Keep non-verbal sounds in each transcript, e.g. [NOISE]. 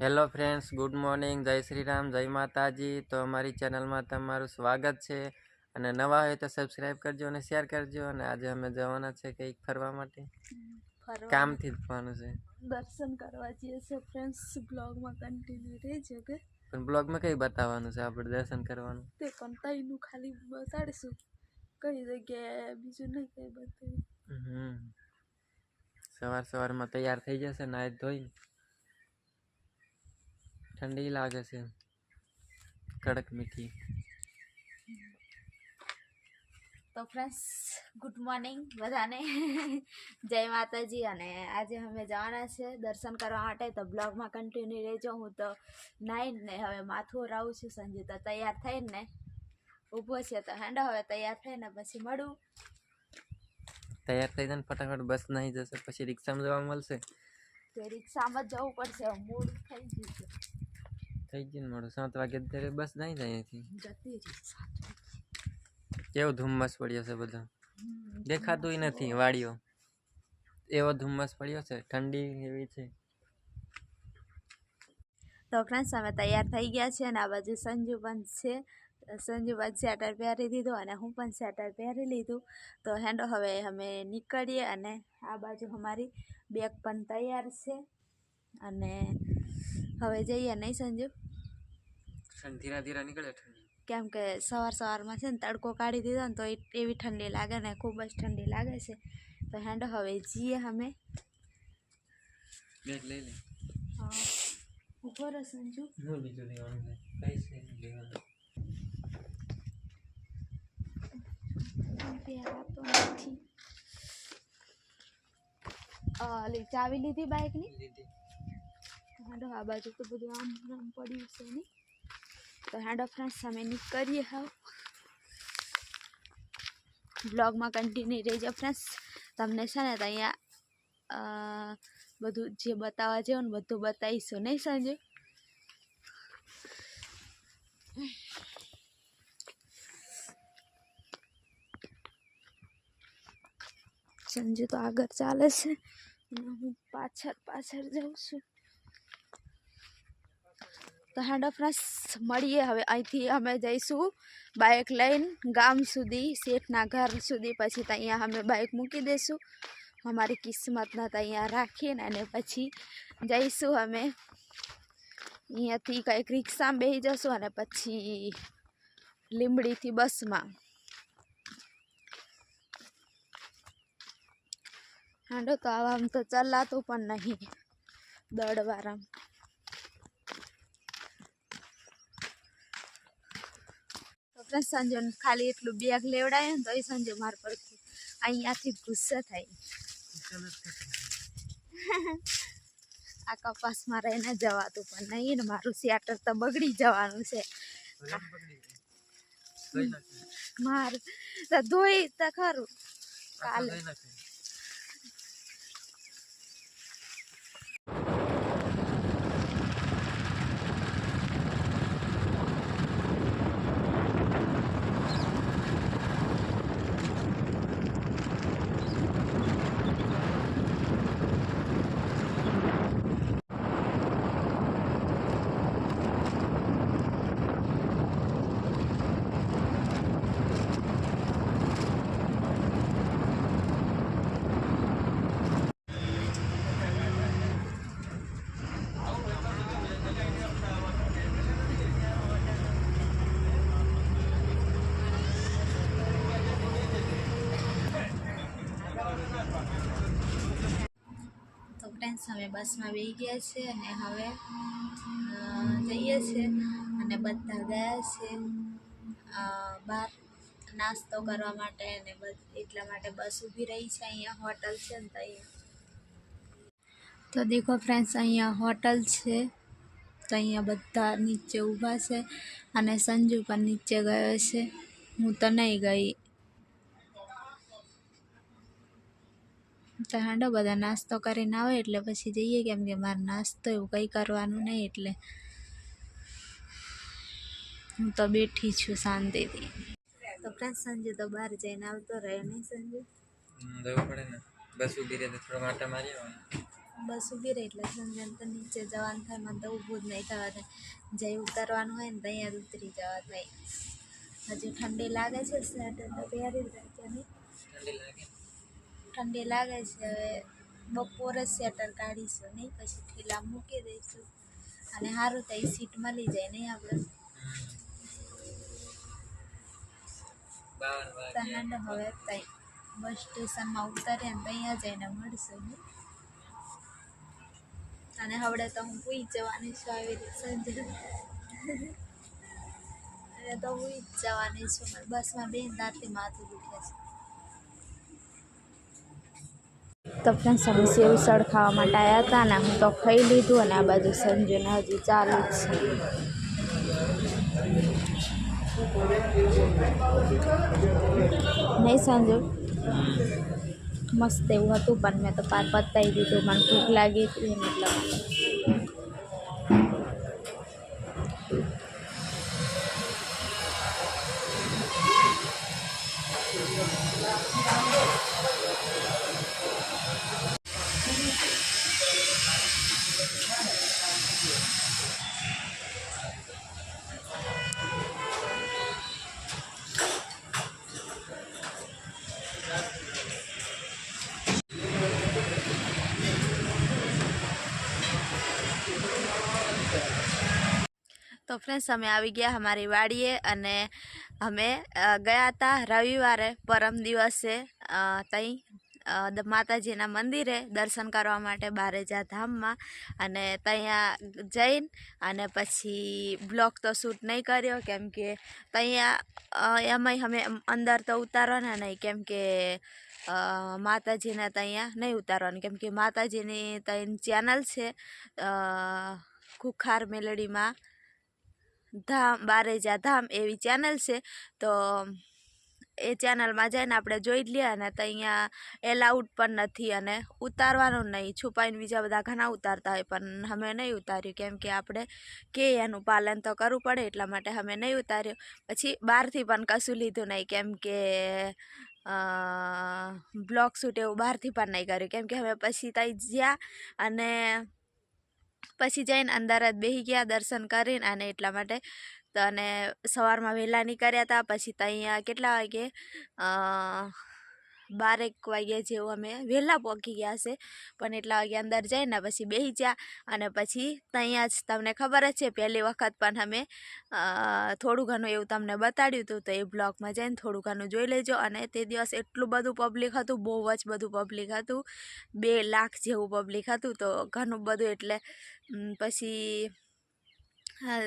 Hello friends good morning જય શ્રી રામ જય માતાજી. તો અમારી ચેનલમાં તમારું સ્વાગત છે. અને નવા હોય તો સબસ્ક્રાઈબ કરજો અને શેર કરજો. અને આજે અમે જવાના છે કંઈક ફરવા માટે. કામથી જ જવાનું છે. દર્શન કરવા જઈએ છે ફ્રેન્ડ્સ બ્લોગમાં કન્ટિન્યુ રહેજો કે. પણ બ્લોગમાં કઈ બતાવવાનું છે આપણે દર્શન કરવાનું? તે પણ તઈનું ખાલી બતાડીશું. કઈ જગ્યાએ બીજું નહીં કઈ બતાવ્યું હમ. સવાર સવારમાં તૈયાર થઈ જશે નાહી ધોઈને. ઠંડી લાગે છે કડક મીઠી તો ફ્રેન્ડ્સ ગુડ મોર્નિંગ બધાને જય માતાજી અને આજે અમે જવાના છે દર્શન કરવા માટે તો બ્લોગમાં કન્ટિન્યુ રહેજો. હું તો નાઈને ને હવે માથું રાવું છું. સંજુ તો તૈયાર થઈને ને ઊભો છે તો હેંડો હવે તૈયાર થઈને પછી મળું. તૈયાર થઈ જાય ને ફટાફટ બસ નહીં જશે પછી રિક્ષામાં જવા મળશે? તો રિક્ષામાં જવું પડશે મૂડ થઈ ગયું છે. થઈ ગયું મોડું સાત વાગે અત્યારે બસ નહીં જતી રિક્ષા કેવો ધુમ્મસ પડ્યો છે બધો? દેખાતું નથી વાડીઓ. એવો ધુમ્મસ પડ્યો છે? ઠંડી એવી છે? તો ફ્રેન્ડ્સ અમે તૈયાર થઈ ગયા છે અને આ બાજુ સંજુ પણ છે. સંજુ પણ સ્વેટર પહેરી દીધું અને હું પણ સ્વેટર પહેરી લીધું. તો હેન્ડો હવે અમે નીકળીએ અને આ બાજુ અમારી બેગ પણ તૈયાર છે. અને હવે જઈએ નહીં સંજુ? ધીરા ધીરા નીકળે ઠંડી. કેમ કે સવાર સવારમાં છે ને તડકો કાઢી દીધો ને તો એ- એવી ઠંડી લાગે ને ખૂબ જ ઠંડી લાગે છે. તો હેન્ડો હવે જઈએ અમે. બેગ લઈ લે. હા. ઊભો રહો સંજુ. હું બીજું લેવાનું છે? કઈ છે નહીં લેવાનું? પહેરાતો નથી. અ, ઓલી ચાવી લીધી બાઇકની લીધી. હાડો આ બાજુ તો બધું આમ આમ પડ્યું છે ને. તો હાડો ફ્રેન્ડ્સ અમે નીકળીએ હાવ. બ્લોગમાં કન્ટિન્યુ રહેજો ફ્રેન્ડ્સ તમને છે ને તો અહીંયા અ, બધું જે બતાવવા જેવું ને બધું બતાવીશું નહીં સંજુ? સંજુ તો આગળ ચાલે છે. અને હું પાછળ પાછળ જાઉં છું. તો હેન્ડ ઓફ મળીએ હવે. અહીંથી અમે જઈશું બાઇક લઈને ગામ સુધી, શેઠના ઘર સુધી. પછી ત્યાં અમે બાઇક મૂકી દઈશું. અમારી કિસ્મતના ત્યાં રાખીને અને પછી જઈશું અમે. અહીંયાથી કંઈક રિક્ષામાં બેસી જશું અને પછી લીંબડીથી બસમાં. હાંડો તો આવા આમ તો ચલાતું પણ નહીં. દળવારામ તો ફ્રેન્ડ ખાલી એટલું બેગ લેવડાય ને તો એ સાંજે માર પર અહીંયાથી ગુસ્સે થાય. [LAUGHS] આ કપાસમાં રહીને જવાતું પણ નહીં ને મારું સ્વેટર તો બગડી જવાનું છે. માર તો ધોઈ તો ખરું. કાલે. ફ્રેન્ડ્સ અમે બસમાં બેસી ગયા છે અને હવે જઈએ છીએ અને બધા ગયા છે બહાર નાસ્તો કરવા માટે અને એટલા માટે બસ ઊભી રહી છે. અહીંયા હોટલ છે ને ત્યાં તો દેખો ફ્રેન્ડ્સ અહીંયા હોટલ છે. તો અહીંયા બધા નીચે ઊભા છે અને સંજુ પણ નીચે ગયો છે. હું તો નહીં ગઈ. તો હાંડો બધા નાસ્તો કરીને આવે એટલે પછી જઈએ કેમ કે મારે નાસ્તો એવું કંઈ કરવાનું નહીં એટલે હું તો બેઠી છું શાંતિથી. તો પ્રાંત સંજુ તો બહાર જઈને આવતો રહ્યો નહીં સંજુ? જવું પડે ને. બસ ઊભી રહે તો થોડો માટા મારી બસ ઊભી રહે એટલે સંજન તો નીચે જવાનું થાય મને તો ઊભું જ નહીં થવા થાય. જે ઉતરવાનું હોય ને તો અહીંયા ઉતરી જવા થાય. હજી ઠંડી લાગે છે સ્વેટર તો પહેરી જ નહીં ઠંડી લાગે. છે હવે બપોરે સ્વેટર કાઢીશું નહીં પછી ઠેલા મૂકી દઈશું. અને સારું તો એ સીટ મળી જાય નહીં આપણે હવે ત્યાં બસ સ્ટેશનમાં ઉતરીએ ને ત્યાં જઈને મળશું નહીં? અને હવડે તો હું પૂઈ જવાની છું આવી રીતે સંજે. અને તો હું જ જવાની છું બસમાં બેન દાંતથી માથું દુખે છે. તો ફ્રેન્ડ્સ અમે સેવ સળ ખાવા માટે આવ્યા હતા ને હું તો ખાઈ લીધું અને આ બાજુ સંજુને હજી ચાલુ જ છે. નહીં સંજુ? મસ્ત એવું હતું પણ મેં તો પાર પતાવી દીધું, મને ભૂખ લાગી હતી ને ફ્રેન્ડ્સ અમે આવી ગયા અમારી વાડીએ અને અમે ગયા હતા રવિવારે પરમ દિવસે ત્યાં માતાજીના મંદિરે દર્શન કરવા માટે બારેજા ધામમાં અને ત્યાં જઈને અને પછી બ્લોગ તો શૂટ નહીં કર્યો કેમ કે ત્યાં એમાંય અમે અંદર તો ઉતારવાના નહીં કેમ કે માતાજીને ત્યાં નહીં ઉતારવાનું કેમ કે માતાજીની ત્યાં ચેનલ છે ખુખાર મેલડીમાં ધામ બારેજા ધામ એવી ચેનલ છે, તો એ ચેનલમાં જઈને આપણે જોઈ લઈએ અને ત્યાં એલાઉડ પણ નથી અને ઉતારવાનું નહીં. છુપાઈને બીજા બધા ઘણા ઉતારતા હોય, પણ અમે નહીં ઉતાર્યું. કેમ કે આપણે કે એનું પાલન તો કરવું પડે, એટલા માટે અમે નહીં ઉતાર્યું. પછી બહારથી પણ કશું લીધું નહીં. કેમ કે બ્લોગ શૂટ એવું બહારથી પણ નહીં કર્યું. કેમ કે અમે પછી ત્યાં જ્યાં અને પછી જઈને અંદર જ બેસી ગયા દર્શન કરીને અને એટલા માટે અને સવારમાં વહેલા નીકળ્યા હતા પછી ત્યાં કેટલા વાગે બારેક વાગ્યા જેવું અમે વહેલા પહોંચી ગયા છે. પણ એટલા વાગે અંદર જઈને પછી બેસી ગયા અને પછી ત્યાં જ તમને ખબર જ છે, પહેલી વખત પણ અમે થોડું ઘણું એવું તમને બતાડ્યું હતું તો એ બ્લોગમાં જઈને થોડું ઘણું જોઈ લેજો. અને તે દિવસ એટલું બધું પબ્લિક હતું, બહુ જ બધું પબ્લિક હતું. બે લાખ જેવું પબ્લિક હતું તો ઘણું બધું એટલે પછી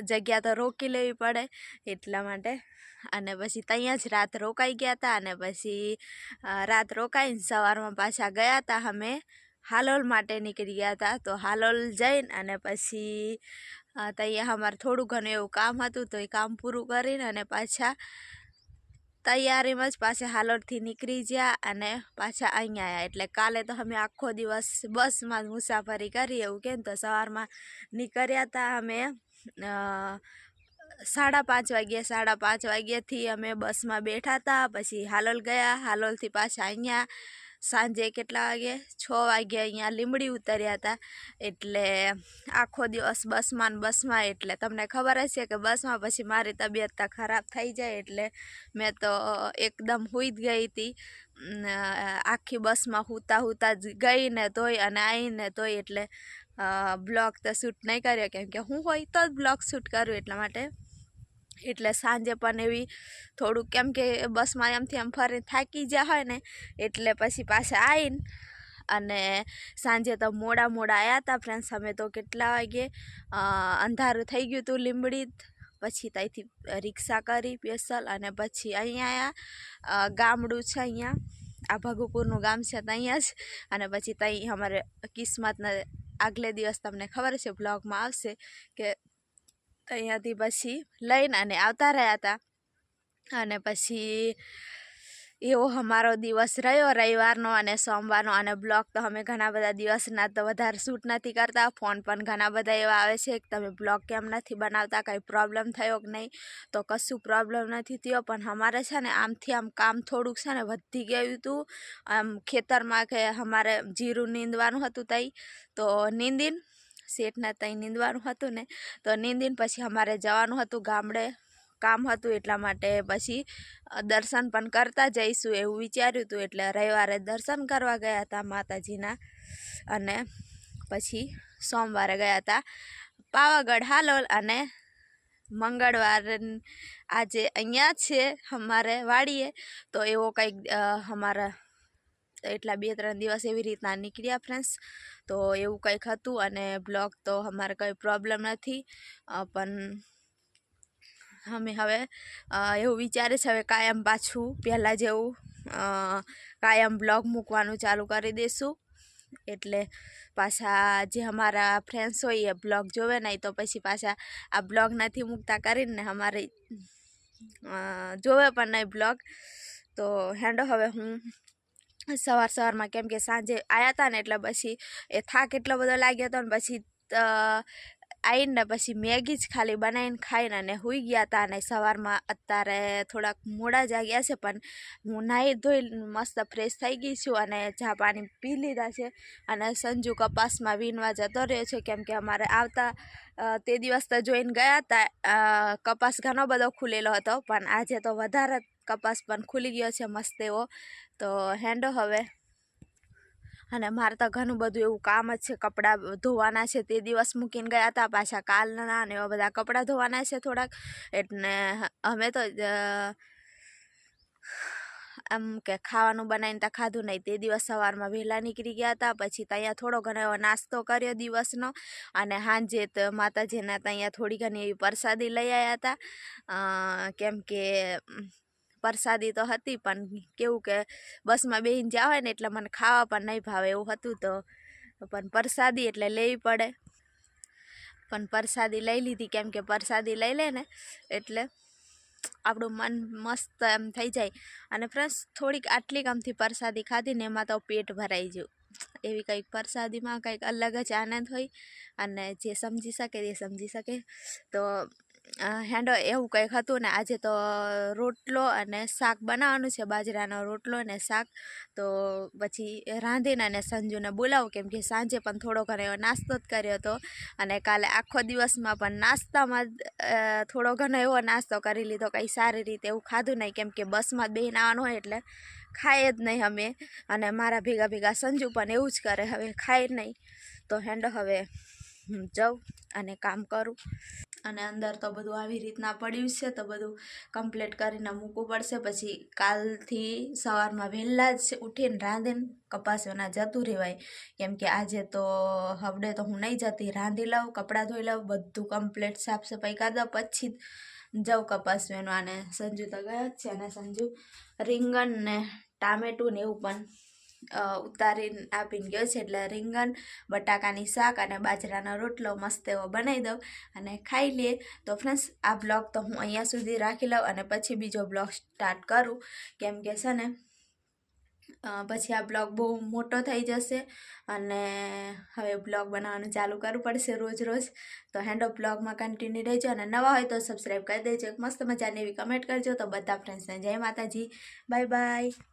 જગ્યા તો રોકી લેવી પડે એટલા માટે. અને પછી ત્યાં જ રાત રોકાઈ ગયા હતા અને પછી રાત રોકાઈને સવારમાં પાછા ગયા હતા અમે. હાલોલ માટે નીકળી ગયા હતા. તો હાલોલ જઈને અને પછી ત્યાં અમારે થોડું ઘણું એવું કામ હતું તો એ કામ પૂરું કરીને અને પાછા તૈયારીમાં જ પાછા હાલોલથી નીકળી ગયા અને પાછા અહીંયા આવ્યા એટલે કાલે તો અમે આખો દિવસ બસમાં મુસાફરી કરી, એવું કેમ તો સવારમાં નીકળ્યા હતા અમે સાડા પાંચ વાગ્યે, સાડા પાંચ વાગ્યાથી અમે બસમાં બેઠા હતા પછી હાલોલ ગયા, હાલોલથી પાછા અહીંયા સાંજે કેટલા વાગે? છ વાગે અહીંયા લીમડી ઉતર્યા હતા. એટલે આખો દિવસ બસમાં બસમાં, એટલે તમને ખબર છે કે બસમાં પછી મારી તબિયત તો ખરાબ થઈ જાય, એટલે મેં તો એકદમ સૂઈ જ ગઈ હતી. આખી બસમાં સૂતા સૂતા જ ગઈને તોય અને આવીને તોય એટલે બ્લોગ તો શૂટ નહીં કર્યો. કેમ કે હું હોય તો જ બ્લોગ શૂટ કરું એટલા માટે. એટલે સાંજે પણ એવી થોડુંક કેમ કે બસમાં એમથી એમ ફરી થાકી ગયા હોય ને, એટલે પછી પાછા આવીને અને સાંજે તો મોડા મોડા આવ્યા હતા ફ્રેન્ડ્સ અમે તો કેટલા વાગે અંધારું થઈ ગયું હતું લીંબડી પછી ત્યાંથી રિક્ષા કરી સ્પેશિયલ અને પછી અહીંયા આવ્યા ગામડું છે અહીંયા, આ ભગુપુરનું ગામ છે ત્યાં જ. અને પછી ત્યાં અમારે કિસ્મતના આગલે દિવસ તમને ખબર છે બ્લોગમાં આવશે કે અહીંયાથી પછી લઈને અને આવતા રહ્યા હતા. અને પછી એવો અમારો દિવસ રહ્યો. રવિવારનો અને સોમવારનો અને બ્લોગ તો અમે ઘણા બધા દિવસના તો વધારે શૂટ નથી કરતા. ફોન પણ ઘણા બધા એવા આવે છે કે તમે બ્લોગ કેમ નથી બનાવતા, કંઈ પ્રોબ્લેમ થયો કે નહીં? તો કશું પ્રોબ્લેમ નથી થયો. પણ અમારે છે ને આમથી આમ કામ થોડુંક છે ને વધી ગયું હતું. આમ ખેતરમાં કે અમારે જીરું નીંદવાનું હતું તઈ. તો નીંદીન શેઠના ત્યાં નીંદવાનું હતું ને, તો નીંદીને પછી અમારે જવાનું હતું ગામડે. કામ હતું એટલા માટે પછી દર્શન પણ કરતા જઈશું એવું વિચાર્યું હતું એટલે રવિવારે દર્શન કરવા ગયા હતા માતાજીના. અને પછી સોમવારે ગયા હતા પાવાગઢ, હાલોલ અને મંગળવારે આજે અહીંયા છે અમારે વાડીએ. તો એવો કંઈક અમારા એટલા બે ત્રણ દિવસ એવી રીતના નીકળ્યા ફ્રેન્ડ્સ તો એવું કંઈક હતું અને બ્લોગ તો અમારે કંઈ પ્રોબ્લેમ નથી. પણ અમે હવે એવું વિચારે છે હવે કાયમ પાછું, પહેલાં જેવું કાયમ બ્લોગ મૂકવાનું ચાલુ કરી દઈશું એટલે પાછા જે અમારા ફ્રેન્ડ્સ હોય એ બ્લોગ જોવે નહીં તો પછી પાછા આ બ્લોગ નથી મૂકતા કરીને અમારે જોવે પણ નહીં બ્લોગ તો હેન્ડો હવે હું સવાર સવારમાં કેમ કે સાંજે આવ્યા હતા ને એટલે પછી એ થાક એટલો બધો લાગ્યો હતો ને પછી આવીને પછી મેગી જ ખાલી બનાવીને ખાઈને અને સૂઈ ગયા હતા અને સવારમાં અત્યારે થોડાક મોડા જાગ્યા છે પણ હું નાહી ધોઈ મસ્ત ફ્રેશ થઈ ગઈ છું અને ચા પાણી પી લીધા છે અને સંજુ કપાસમાં વીણવા જતો રહ્યો છે કેમ કે અમારે આવતા તે દિવસ તો જોઈને ગયા હતા કપાસ ઘણો બધો ખુલેલો હતો પણ આજે તો વધારે કપાસ પણ ખુલી ગયો છે મસ્ત એવો. તો હેન્ડો હવે. અને મારે તો ઘણું બધું એવું કામ જ છે, કપડાં ધોવાના છે. તે દિવસ મૂકીને ગયા હતા પાછા કાલના ને એવા બધા કપડાં ધોવાના છે થોડાક. એટલે અમે તો આમ કે ખાવાનું બનાવીને તો ખાધું નહીં. તે દિવસ સવારમાં વહેલા નીકળી ગયા હતા પછી ત્યાં થોડો ઘણો એવો નાસ્તો કર્યો દિવસનો. અને સાંજે તો માતાજીના ત્યાં થોડી ઘણી એવી પ્રસાદી લઈ આવ્યા હતા કેમ કે પ્રસાદી તો હતી, પણ કેવું કે બસમાં બેહીને હોય ને એટલે મને ખાવા પણ નહીં ભાવે એવું હતું તો. પણ પ્રસાદી એટલે લેવી પડે. પણ પ્રસાદી લઈ લીધી, કેમ કે પ્રસાદી લઈ લે ને એટલે આપણું મન મસ્ત એમ થઈ જાય. અને ફ્રેન્ડ્સ થોડીક આટલી ગમથી પ્રસાદી ખાધી ને એમાં તો પેટ ભરાઈ ગયું. એવી કંઈક પ્રસાદીમાં કંઈક અલગ જ આનંદ હોય અને જે સમજી શકે તે સમજી શકે. તો હેન્ડો એવું કંઈક હતું ને આજે તો રોટલો અને શાક બનાવવાનું છે, બાજરાનો રોટલો અને શાક. તો પછી રાંધીને અને સંજુને બોલાવું કેમ કે સાંજે પણ થોડો ઘણો એવો નાસ્તો જ કર્યો હતો. અને કાલે આખો દિવસમાં પણ નાસ્તામાં થોડો ઘણો એવો નાસ્તો કરી લીધો, કંઈ સારી રીતે એવું ખાધું નહીં કેમ કે બસમાં જ બેસીને આવવાનું હોય એટલે ખાય જ નહીં અમે. અને મારા ભેગા ભેગા સંજુ પણ એવું જ કરે, હવે ખાય નહીં. તો હેન્ડ હવે જાઉં અને કામ કરું. અને અંદર તો બધું આવી રીતના પડ્યું છે, તો બધું કમ્પ્લીટ કરીને મૂકવું પડશે. પછી કાલથી સવારમાં વહેલા જ ઉઠીને રાંધીને કપાસોના જતું રહેવાય. કેમ કે આજે તો હવડે તો હું નહીં જતી, રાંધી લઉં, કપડાં ધોઈ લઉં, બધું કમ્પ્લીટ સાફ સફાઈ કરી દઉં, પછી જાઉં કપાસ વીણવા. અને સંજુ તો ગયા જ છે, અને સંજુ રીંગણ ને ટામેટું ને એવું પણ ઉતારીને આપીને ગયો છે એટલે રીંગણ, બટાકાની શાક અને બાજરાનો રોટલો મસ્ત એવો બનાવી દઉં અને ખાઈ લઈએ. તો ફ્રેન્ડ્સ, આ બ્લોગ તો હું અહીંયા સુધી રાખી લઉં અને પછી બીજો બ્લોગ સ્ટાર્ટ કરું. કેમ કે છે ને પછી આ બ્લોગ બહુ મોટો થઈ જશે અને હવે બ્લોગ બનાવવાનું ચાલુ કરવું પડશે રોજ રોજ. તો હેન્ડ ઓફ બ્લોગમાં કન્ટિન્યુ રહેજો અને નવા હોય તો સબસ્ક્રાઈબ કરી દેજો. મસ્ત મજાની એવી કમેન્ટ કરજો. તો બધા ફ્રેન્ડ્સને જય માતાજી. Bye bye.